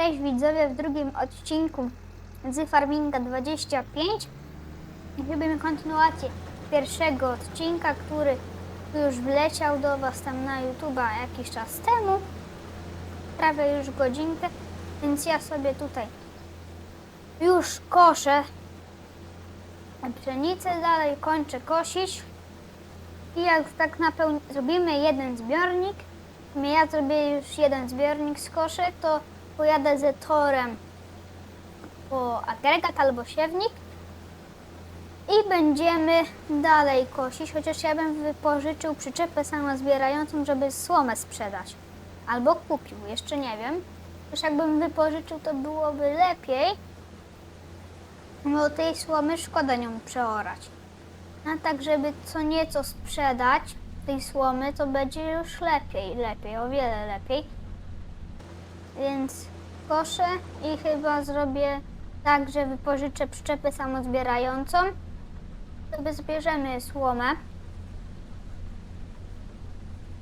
Cześć widzowie w drugim odcinku z Farminga 25 i robimy kontynuację pierwszego odcinka, który już wleciał do Was tam na YouTube'a jakiś czas temu, prawie już godzinkę, więc ja sobie tutaj już koszę. Pszenicę, dalej kończę kosić. I jak tak napełni, zrobimy jeden zbiornik, ja zrobię już jeden zbiornik z koszek, to pojadę z torem po agregat albo siewnik i będziemy dalej kosić, chociaż ja bym wypożyczył przyczepę samozbierającą, żeby słomę sprzedać. Albo kupił, jeszcze nie wiem. Też jakbym wypożyczył, to byłoby lepiej, bo tej słomy szkoda nią przeorać. A tak, żeby co nieco sprzedać tej słomy, to będzie już lepiej, lepiej, o wiele lepiej. Więc koszę i chyba zrobię tak, że wypożyczę przyczepę samozbierającą. Sobie zbierzemy słomę.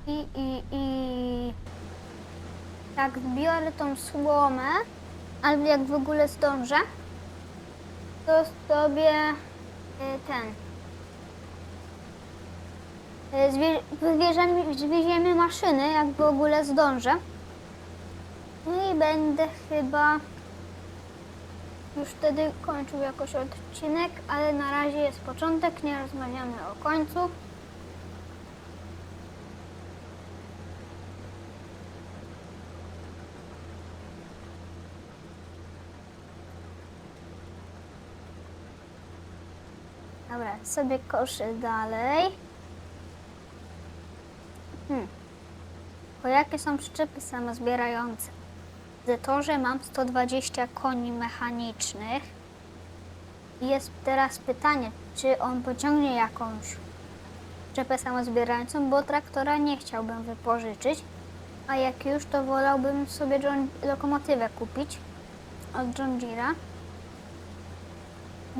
I, i, i jak zbiorę tą słomę, albo jak w ogóle zdążę, to sobie y, ten y, zwie, wywieziemy, zwieziemy maszyny, jak w ogóle zdążę. No i będę chyba już wtedy kończył jakoś odcinek, ale na razie jest początek, nie rozmawiamy o końcu. Dobra, sobie koszę dalej. Hmm. Bo jakie są przyczepy samozbierające? W Zetorze mam 120 koni mechanicznych. Jest teraz pytanie, czy on pociągnie jakąś przyczepę samozbierającą, bo traktora nie chciałbym wypożyczyć. A jak już, to wolałbym sobie lokomotywę kupić od John Deere'a.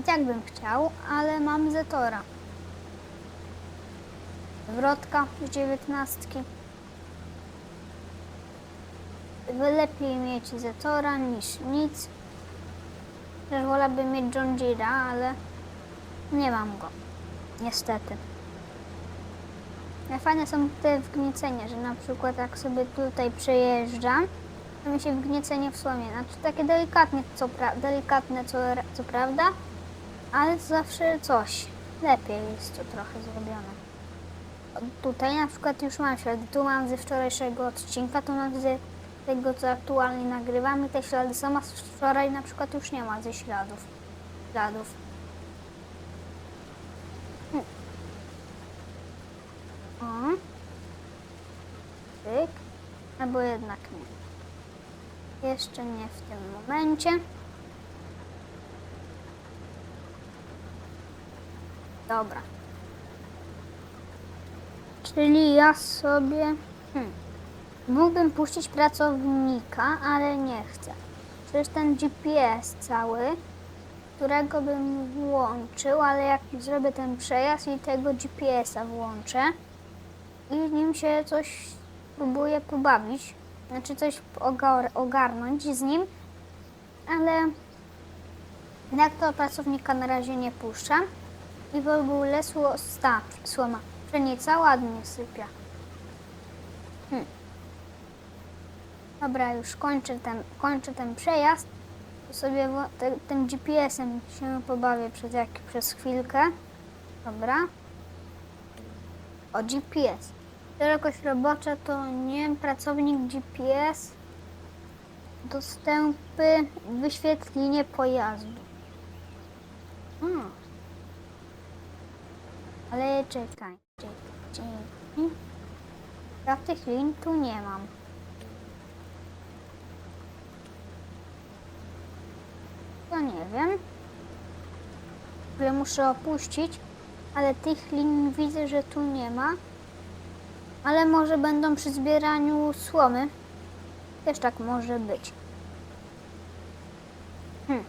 Tak bym chciał, ale mam Zetora. Wrotka z dziewiętnastki. Lepiej mieć Zetora niż nic. Też wolałbym mieć John Deere'a, ale nie mam go. Niestety. Fajne są te wgniecenia, że na przykład jak sobie tutaj przejeżdżam, to mi się wgniecenie w słomie. Znaczy takie delikatnie, co delikatne co, co prawda, ale zawsze coś. Lepiej jest to trochę zrobione. Tutaj na przykład już mam ślady. Tu mam ze wczorajszego odcinka, tu mam ze tego, co aktualnie nagrywam i te ślady są, a wczoraj na przykład już nie ma ze śladów. Śladów. Hmm. O. Tyk. Albo jednak nie. Jeszcze nie w tym momencie. Dobra. Czyli ja sobie. Hmm. Mógłbym puścić pracownika, ale nie chcę. Przecież ten GPS cały, którego bym włączył, ale jak zrobię ten przejazd i tego GPS-a włączę i nim się coś próbuję pobawić, znaczy coś ogar- ogarnąć z nim, ale jak to pracownika na razie nie puszczam i w ogóle sło, sta, słoma, pszenica ładnie sypia. Hmm. Dobra, już kończę ten, kończę ten przejazd. Sobie tym GPS-em się pobawię przez, jak, przez chwilkę. Dobra. O, GPS. Szerokość robocza to nie pracownik GPS. Dostępy, wyświetlenie pojazdu. Hmm. Ale czekaj, czekaj, czekaj. Ja tych lin tu nie mam. To nie wiem. Ja muszę opuścić, ale tych lin widzę, że tu nie ma. Ale może będą przy zbieraniu słomy. Też tak może być. Hmm.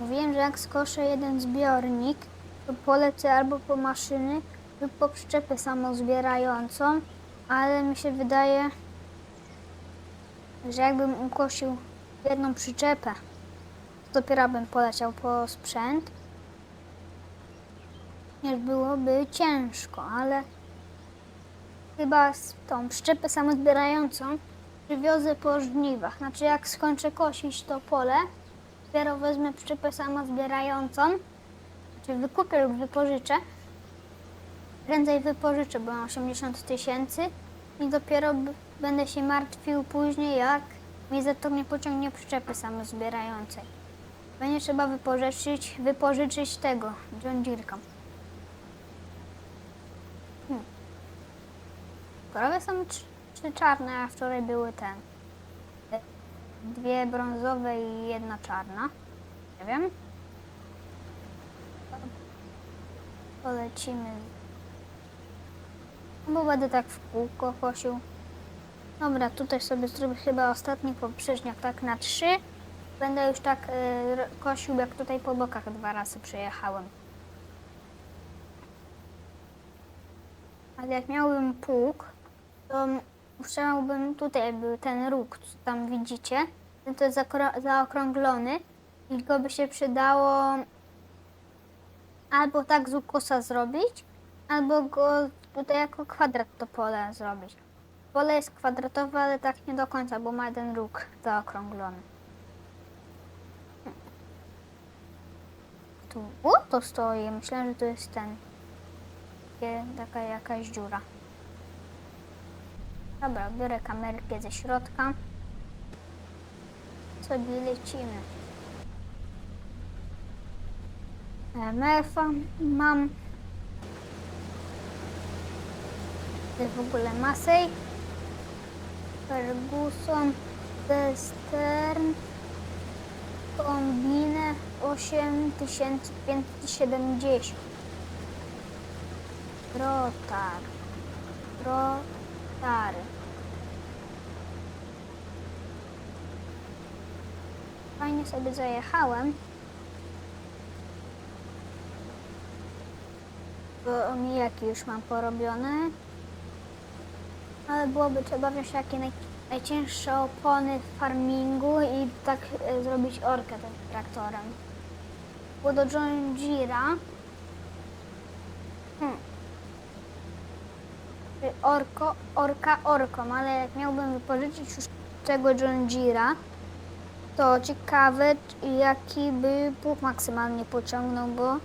Mówiłem, że jak skoszę jeden zbiornik, to polecę albo po maszyny, lub po przyczepę samozbierającą, ale mi się wydaje, że jakbym ukosił jedną przyczepę. Dopiero bym poleciał po sprzęt. Nie byłoby ciężko, ale chyba z tą przyczepę samozbierającą przywiozę po żniwach. Znaczy jak skończę kosić to pole, dopiero wezmę przyczepę samozbierającą, znaczy wykupię lub wypożyczę. Prędzej wypożyczę, bo mam 80 tysięcy i dopiero będę się martwił później, jak mi za to nie pociągnie przyczepy samozbierającej. Będzie trzeba wypożyczyć, wypożyczyć tego, John Deere'ka. Hmm. Są trzy, czarne, a wczoraj były ten. e, Dwie brązowe i jedna czarna. Nie wiem. Polecimy. Bo będę tak w kółko kosił. Dobra, tutaj sobie zrobię chyba ostatni poprzeczniak tak na trzy. Będę już tak y, kosił, jak tutaj po bokach dwa razy przejechałem. Ale jak miałbym pług, to chciałbym tutaj był ten róg, co tam widzicie. Ten to jest zaokrąglony i go by się przydało albo tak z ukosa zrobić, albo go tutaj jako kwadrat to pole zrobić. Pole jest kwadratowe, ale tak nie do końca, bo ma jeden róg zaokrąglony. Tu o, to stoi. Myślę, że to jest ten. Taka jakaś dziura. Dobra, biorę kamerkę ze środka. Sobie lecimy. MF mam. To jest w ogóle Masej. Ferguson. Western. Kombinę 8570. Rotar. Rotary. Fajnie sobie zajechałem. Bo omijaki już mam porobione. Ale byłoby trzeba wziąć takie naj, najcięższe opony w farmingu i tak e, zrobić orkę tym traktorem. Bo do John Deere'a hmm. Orko, orka orką, ale jak miałbym wypożyczyć już tego John Deere'a, to ciekawe, jaki by pług maksymalnie pociągnął, bo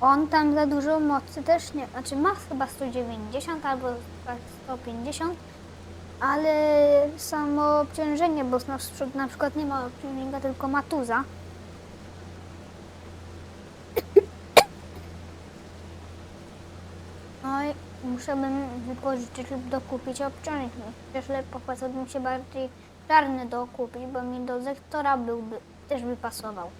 on tam za dużo mocy też nie, znaczy ma chyba 190 albo tak 150, ale samo obciążenie, bo na, przykład- nie ma obciążenia, tylko ma tuza. No i musiałbym wypożyczyć lub dokupić obciążnik. Przecież lepiej opłacałbym się bardziej czarny dokupić, bo mi do zektora byłby, też by pasował.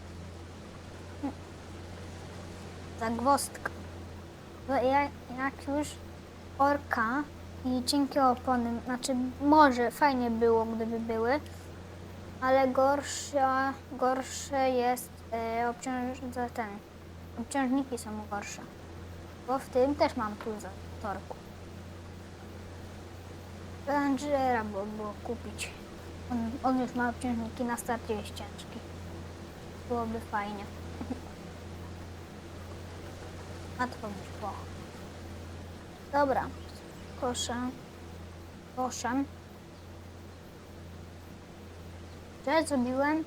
Zagwozdka. Bo jak, jak już orka i cienkie opony, znaczy może fajnie było, gdyby były, ale gorsze, gorsze jest e, obciąż, ten, obciążniki są gorsze. Bo w tym też mam tu za torku. Rangera było, było kupić. On, on już ma obciążniki na starcie jest. Byłoby fajnie. Łatwo mi szło. Dobra, koszę. Koszę. Że zrobiłem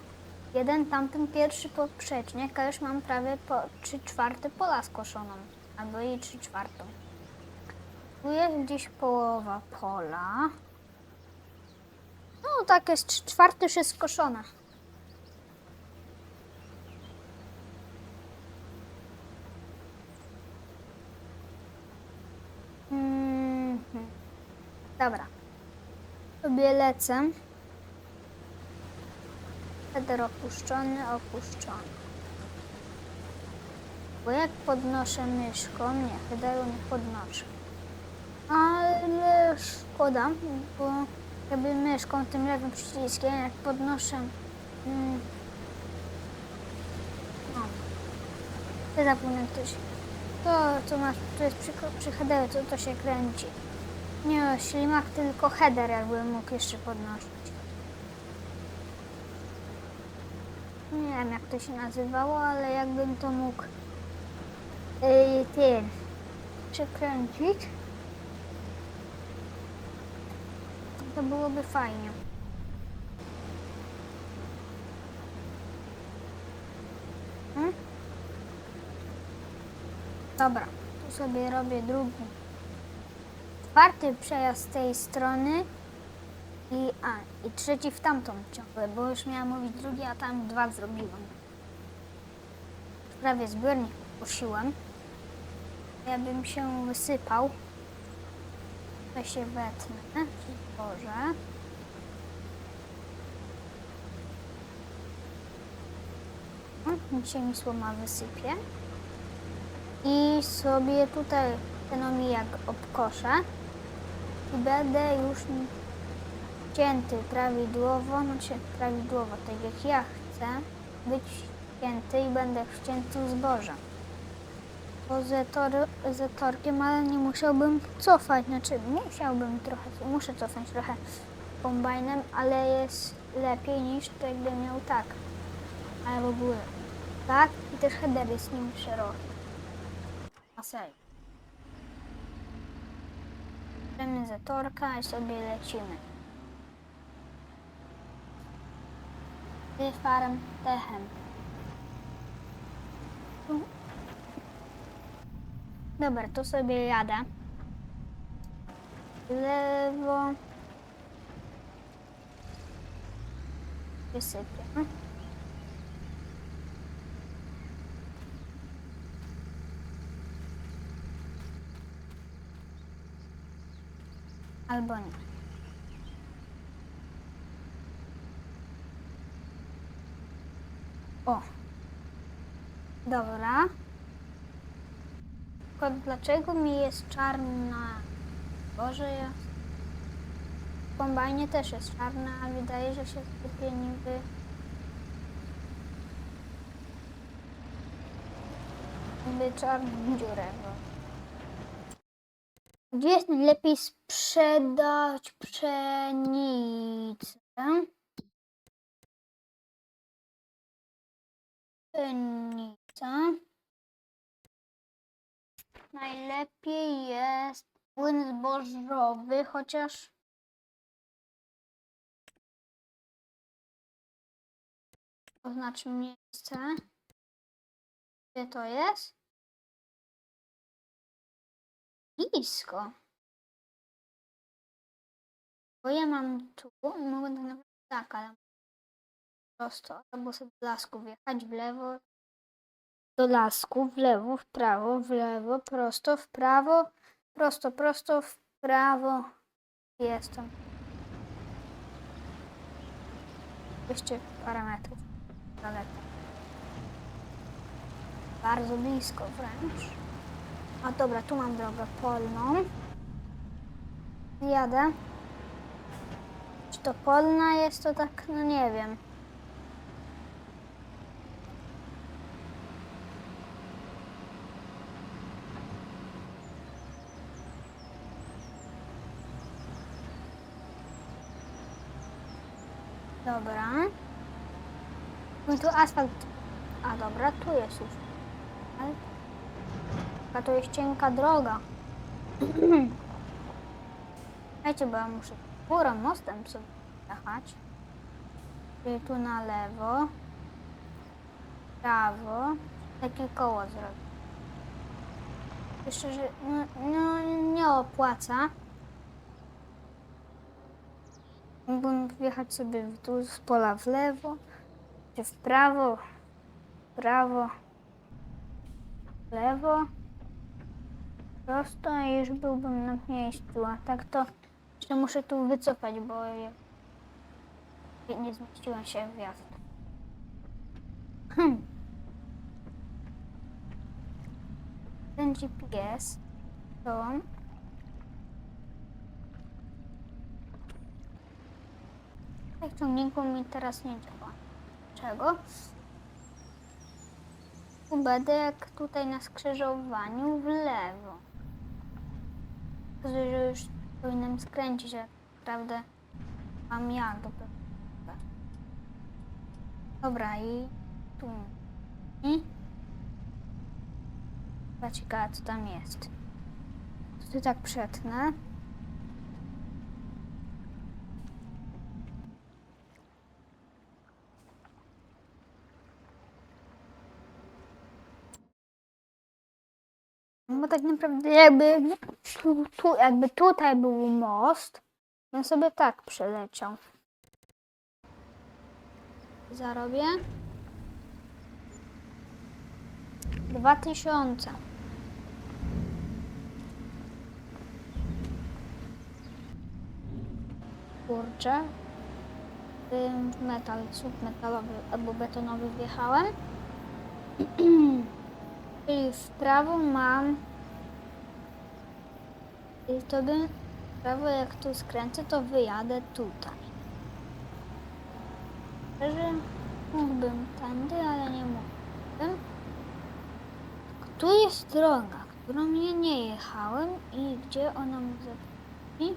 jeden tamten pierwszy poprzecznik, a już mam prawie po 3 czwarte pola skoszoną. Albo i 3 czwartą. Tu jest gdzieś połowa pola. No tak jest 3 czwarte już jest skoszone. Mhm. Dobra. Sobie lecę. Header opuszczony, opuszczony. Bo jak podnoszę myszką, nie, headeru nie podnoszę. Szkoda, bo jakby myszką, tym lewym przyciskiem, jak podnoszę... Mm, no. Ty zapomnę coś. To, co masz, to jest przy, przy headerze, to, to się kręci. Nie ślimak, tylko header jakbym mógł jeszcze podnosić. Nie wiem jak to się nazywało, ale jakbym to mógł yy, ty przykręcić, to byłoby fajnie. Hmm? Dobra, tu sobie robię drugi. Czwarty przejazd z tej strony i, a, i trzeci w tamtą ciągle, bo już miałam mówić drugi, a tam dwa zrobiłam. Prawie zbiornik posiłem. Ja bym się wysypał. To się wetnę. Boże. Dzisiaj mi słoma wysypie. I sobie tutaj ten omijak obkoszę. I będę już cięty prawidłowo, znaczy prawidłowo, tak jak ja chcę być cięty i będę ścięty zboże. Bo z, tor, z torkiem, ale nie musiałbym cofać, znaczy musiałbym trochę, muszę cofnąć trochę kombajnem, ale jest lepiej niż to jakby miał tak. Ale w ogóle tak i też header jest nim szeroki. A serio. Bierzemy za torka i sobie lecimy. Z farem techem. Dobra, to sobie jadę. Lewo. Wysypię. Albo nie. O. Dobra. Tylko dlaczego mi jest czarna? Boże, ja... W kombajnie też jest czarna, a wydaje, że się sypie niby... Niby czarną dziurę, bo... Gdzie jest najlepiej sprzedać pszenicę? Pszenica. Najlepiej jest płyn zbożowy, chociaż oznacz miejsce. Gdzie to jest? Blisko. Bo ja mam tu, mogę tak naprawdę tak, ale prosto, albo sobie do lasku wjechać w lewo, do lasku, w lewo, w prawo, w lewo, prosto, w prawo, prosto, prosto, w prawo. Jestem. Jeszcze parę metrów daleko. Bardzo blisko wręcz. A dobra, tu mam drogę polną. Jadę. Czy to polna jest, to tak, no nie wiem. Dobra. No tu asfalt. A dobra, tu jest już. A to jest cienka droga. Wiecie, bo ja muszę górą mostem sobie jechać. Czyli tu na lewo. Prawo. Takie koło zrobić. Jeszcze, że no, no, nie opłaca. Mógłbym wjechać sobie w dół z pola w lewo, czy w prawo, w prawo, w lewo, prosto i już byłbym na miejscu, a tak to jeszcze muszę tu wycofać, bo nie zmieściłem się w wjazd. Hmm. Ten GPS to Tak, ciągniku mi teraz nie działa. Czego? Jak tutaj na skrzyżowaniu w lewo. Że już powinienem skręcić, ale naprawdę mam jak do. Dobra i tu. I? Chyba ciekawe, co tam jest. Tu tak przetnę. Bo tak naprawdę jakby tu, jakby tutaj był most, bym sobie tak przeleciał. Zarobię. Dwa tysiące. Kurczę. W Metal, słup metalowy albo betonowy wjechałem. Czyli w prawo mam. I to bym w prawo jak tu skręcę, to wyjadę tutaj. Szczerze mógłbym tędy, ale nie mógłbym. Tu jest droga, którą ja nie jechałem i gdzie ona mnie zaprowadzi?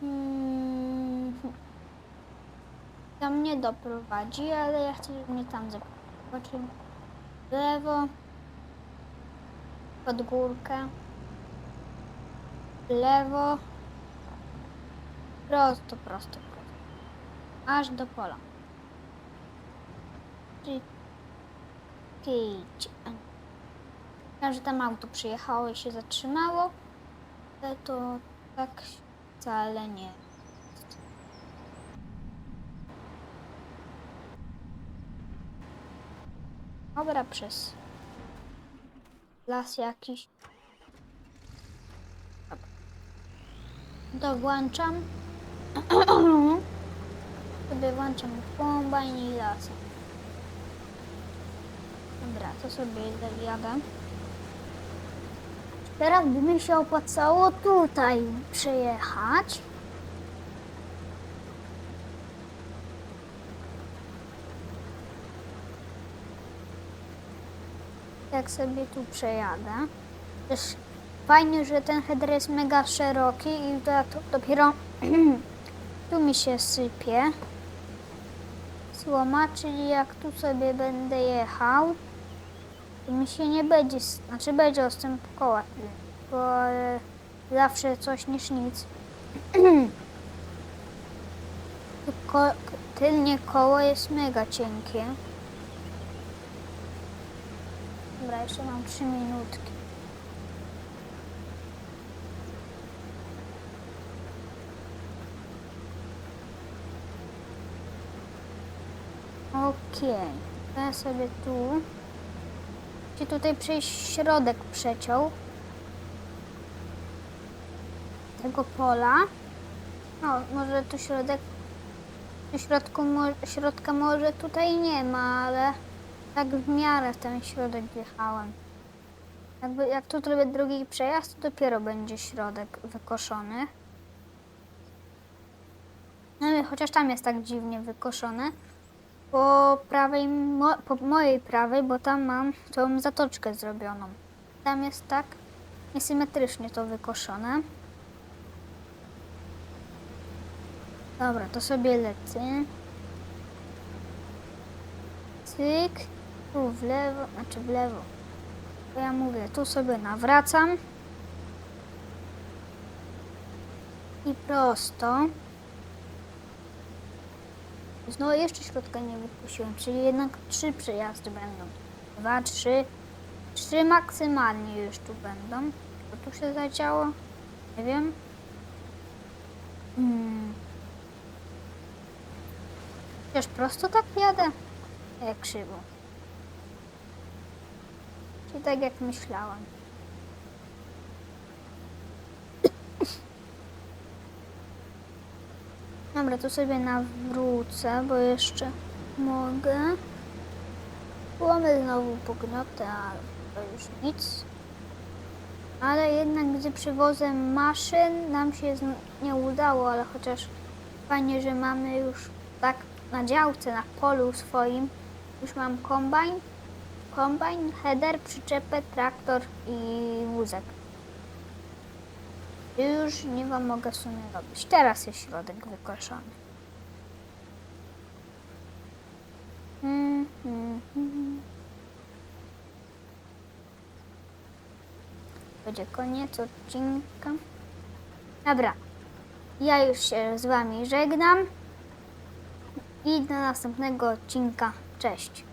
Hmm. Tam mnie doprowadzi, ale ja chcę, żeby mnie tam zaprowadził. W lewo. Pod górkę. W lewo. Prosto, prosto, prosto. Aż do pola. Wiem, że tam auto przyjechało i się zatrzymało, ale to tak wcale nie Dobra, przez las jakiś. To włączam. Sobie włączam kombajn i las. Dobra, to sobie zajadę. Teraz by mi się opłacało tutaj przejechać. Jak sobie tu przejadę. Też fajnie, że ten header jest mega szeroki i to, to dopiero tu mi się sypie słoma, czyli jak tu sobie będę jechał, to mi się nie będzie, znaczy będzie ostęp koła, bo e, zawsze coś niż nic. Tylko tylnie koło jest mega cienkie. Dobra, jeszcze mam 3 minutki. Okej, to ja sobie tu. Czy tutaj przejść środek przeciął tego pola. No, może tu środek. Środku, środka może tutaj nie ma, ale tak w miarę w ten środek wjechałem. Jakby, jak tu zrobię drugi przejazd, to dopiero będzie środek wykoszony. No ale chociaż tam jest tak dziwnie wykoszone po prawej, mo, po mojej prawej, bo tam mam tą zatoczkę zrobioną. Tam jest tak niesymetrycznie to wykoszone. Dobra, to sobie lecę. Cyk. Tu w lewo, znaczy w lewo. Ja mówię, tu sobie nawracam. I prosto. Znowu jeszcze środka nie wypuściłem, czyli jednak trzy przejazdy będą. Dwa, trzy, trzy maksymalnie już tu będą. Co tu się zadziało? Nie wiem. Hmm. Chociaż prosto tak jadę? Jak krzywo. Czyli tak jak myślałam. Dobra, to sobie nawrócę, bo jeszcze mogę. Mamy znowu pognotę, ale to już nic. Ale jednak z przywozem maszyn nam się nie udało, ale chociaż fajnie, że mamy już tak na działce, na polu swoim, już mam kombajn, kombajn, header, przyczepę, traktor i wózek. Już nie wam mogę w sumie robić. Teraz jest środek wykoszony. Mm, mm, mm. Będzie koniec odcinka. Dobra. Ja już się z Wami żegnam. I do następnego odcinka. Cześć.